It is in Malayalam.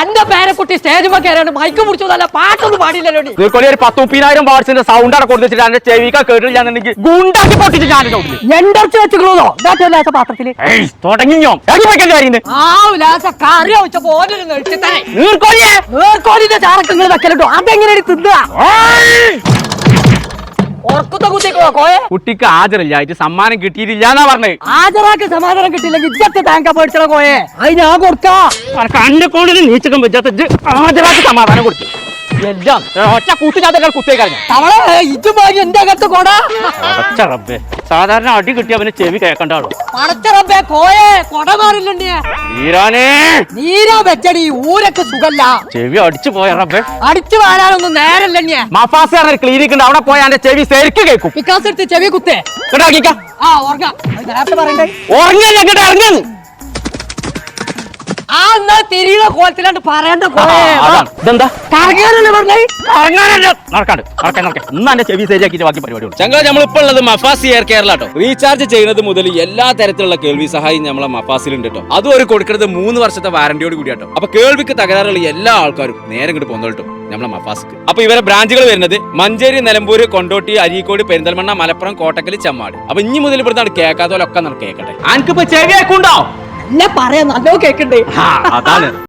അന്റെ പേരക്കുട്ടി സ്റ്റേജ് കയറിയാണ് മൈക്ക് മുടിച്ചതല്ല പാട്ടൊന്നും പാടില്ലല്ലോ ഒരു പത്ത് മുപ്പതിനായിരം വാട്സിന്റെ സൗണ്ട് അവിടെ കൊടുത്തു വെച്ചിട്ട് എന്റെ ചെവിക്ക കേട്ടില്ലാന്നുണ്ടെങ്കിൽ ഗുണ്ടാക്കി പൊട്ടിച്ച് ഞാൻ എണ്ടർച്ച് വെച്ചുകളോ ലേശ പാത്രത്തിൽ. തുടങ്ങിയോ? കറി വെച്ചപ്പോ നീർക്കൊലിയെ? നേർക്കോലിന്റെ ചാറക്കങ്ങൾ വെക്കലുണ്ടോ? അതെങ്ങനെ തിന്നുക? ഉറക്കത്തെ കുത്തിക്കോ കോയെ? കുട്ടിക്ക് ഹാജറില്ലായിട്ട് സമ്മാനം കിട്ടിയിട്ടില്ല എന്നാ പറഞ്ഞത് ഹാജരാക്ക് സമാധാനം കിട്ടില്ലെങ്കിൽ ഇജ്ജത്തെ താങ്ക പേടിച്ചോ കോയെ. അത് ഞാൻ കൊടുക്കാം കണ്ടെ കൂടുതൽ നീച്ചക്കം വെച്ചാത്ത ഹാജരാക്കി സമാധാനം കൊടുത്തു. എല്ലാം ഒറ്റ കൂട്ടി ഞാൻ തന്നെ കുത്തേ കഴിഞ്ഞു തവളെ ഇജ്ജും വാങ്ങി എന്റെ അകത്ത് കൊടാ. അടച്ച റബ്ബേ. സാധാരണ അടി കിട്ടി അവന് ചെവി കേൾക്കണ്ടാളോ പടച്ചറബേ കോയെ കൊട മാറില്ലണ്ടേ ഈരാനേ നീരാ വെച്ചടി ഊരൊക്കെ സുഖല്ല. ചെവി അടിച്ചു പോയ റബ്ബേ. അടിച്ചു വാരാനൊന്നും നേരല്ലേ മഫാസ് പറഞ്ഞ ക്ലിനിക് ഉണ്ട് അവിടെ പോയി എന്റെ ചെവി ശരിക്ക് കേൾക്കും. എടുത്ത് ചെവി കുത്തേ. കേട്ടാക്കിക്ക ആ നേരത്തെ പറയണ്ടേ? ആ എന്നാ തിരിയുടെ കോലത്തിലാണ്ട് പറയണ്ട കോയെ ഇതെന്താ? കറങ്ങാനല്ലേ പറഞ്ഞേ? ഇറങ്ങാനല്ല നടക്കാണ്ട് നടക്കാൻ നടക്കാൻ. ഇന്ന് എന്റെ ചെവി ശരിയാക്കിയിട്ട് ബാക്കി പരിപാടി ചങ്കള നമ്മളിപ്പോൾ ഉള്ളത് മഫാസ് എയർ കെയറില കേട്ടോ റീചാർജ് ചെയ്യുന്നത് മുതൽ എല്ലാ തരത്തിലുള്ള കേൾവി സഹായം നമ്മളെ മഫാസിലുണ്ട് കേട്ടോ അതും ഒരു കൊടുക്കുന്നത് മൂന്ന് വർഷത്തെ വാറന്റിയോട് കൂടി കേട്ടോ അപ്പൊ കേൾവിക്ക് തകരാറുള്ള എല്ലാ ആൾക്കാരും നേരെ ഇങ്ങോട്ട് പോന്നോട്ടോ നമ്മളെ മഫാസ്ക്ക്. അപ്പൊ ഇവരെ ബ്രാഞ്ചുകൾ വരുന്നത് മഞ്ചേരി നിലമ്പൂര് കൊണ്ടോട്ടി അരീക്കോട് പെരിന്തൽമണ്ണ മലപ്പുറം കോട്ടക്കൽ ചമ്മാട്. അപ്പൊ ഇനി മുതൽ ഇവിടുന്ന് കേൾക്കാത്തവരൊക്കെ നമുക്ക് കേൾക്കട്ടെ. അനക്കിപ്പോ ചെവിയൊക്കെ കേൾക്കുണ്ടോ അല്ല പറയാ നല്ലോ കേക്കണ്ടേ? അതാണ്.